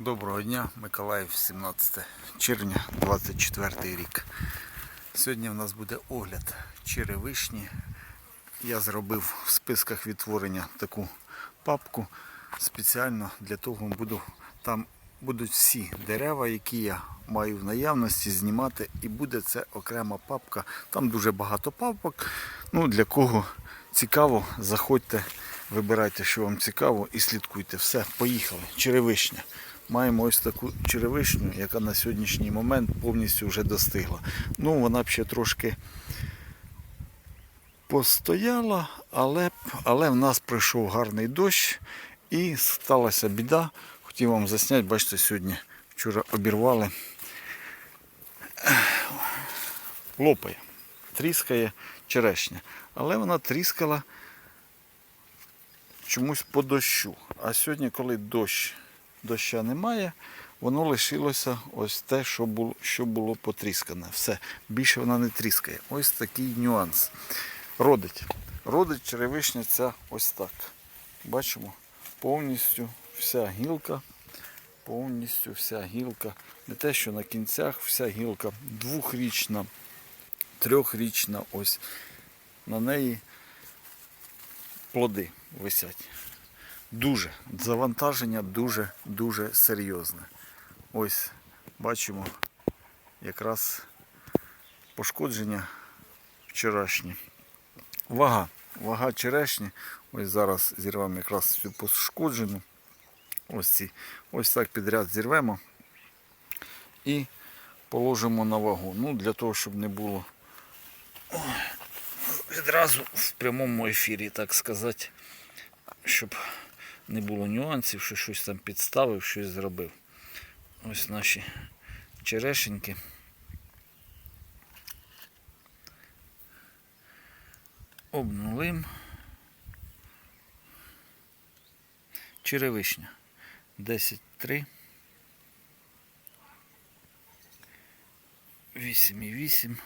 Доброго дня, Миколаїв, 17 червня, 24 рік. Сьогодні в нас буде огляд черевишні. Я зробив в списках відтворення таку папку спеціально для того буду там будуть всі дерева, які я маю в наявності знімати, і буде це окрема папка. Там дуже багато папок. Ну, для кого цікаво, заходьте, вибирайте, що вам цікаво, і слідкуйте. Все, поїхали. Черевишня. Маємо ось таку черевишню, яка на сьогоднішній момент повністю вже достигла. Ну, вона б ще трошки постояла, але, але в нас пройшов гарний дощ і сталася біда. Хотів вам засняти, бачите, сьогодні вчора обірвали. Лопає, тріскає черешня. Але вона тріскала чомусь по дощу. А сьогодні, коли дощ, доща немає, воно лишилося ось те, що було, що було потріскане. Все, більше вона не тріскає. Ось такий нюанс. Родить. Родить черевишня ця ось так. Бачимо, повністю вся гілка, повністю вся гілка. Не те, що на кінцях, вся гілка двохрічна, трьохрічна, ось на неї плоди висять. Дуже завантаження дуже-дуже серйозне. Ось бачимо якраз пошкодження вчорашні. Вага. Вага черешні. Ось зараз зірвемо якраз цю пошкоджену. Ось ці. Ось так підряд зірвемо і положимо на вагу. Ну, для того, щоб не було відразу в прямому ефірі, так сказати, щоб не було нюансів, що щось там підставив, щось зробив. Ось наші черешеньки. Обнулим. Черевишня. 10,3. 8,8.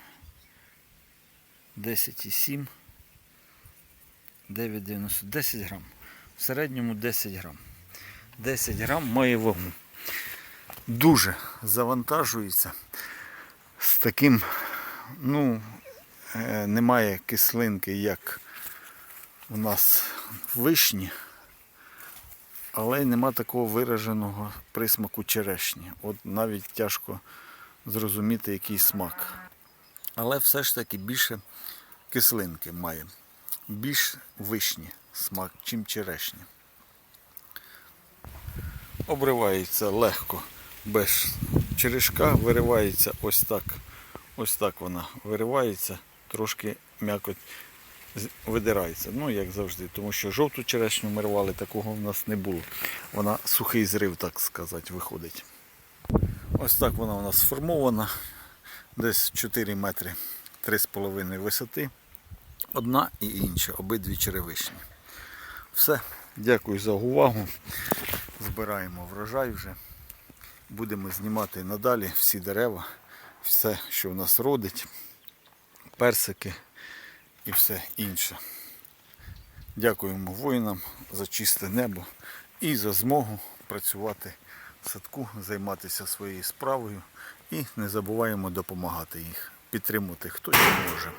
10,7. 9,90. 10 грам. В середньому 10 грам. 10 грам має вагу. Дуже завантажується з таким, ну, е, немає кислинки, як у нас вишні, але й нема такого вираженого присмаку черешні. От навіть тяжко зрозуміти, який смак. Але все ж таки більше кислинки має. Більш вишні смак, чим черешні. Обривається легко, без черешка, виривається ось так. Ось так вона виривається, трошки м'якоть видирається. Ну, як завжди, тому що жовту черешню ми рвали, такого в нас не було. Вона сухий зрив, так сказати, виходить. Ось так вона у нас сформована. Десь 4 метри 3,5 висоти. Одна і інша, обидві черевишні. Все, дякую за увагу. Збираємо врожай вже. Будемо знімати надалі всі дерева, все, що в нас родить, персики і все інше. Дякуємо воїнам за чисте небо і за змогу працювати в садку, займатися своєю справою і не забуваємо допомагати їх, підтримувати хто може.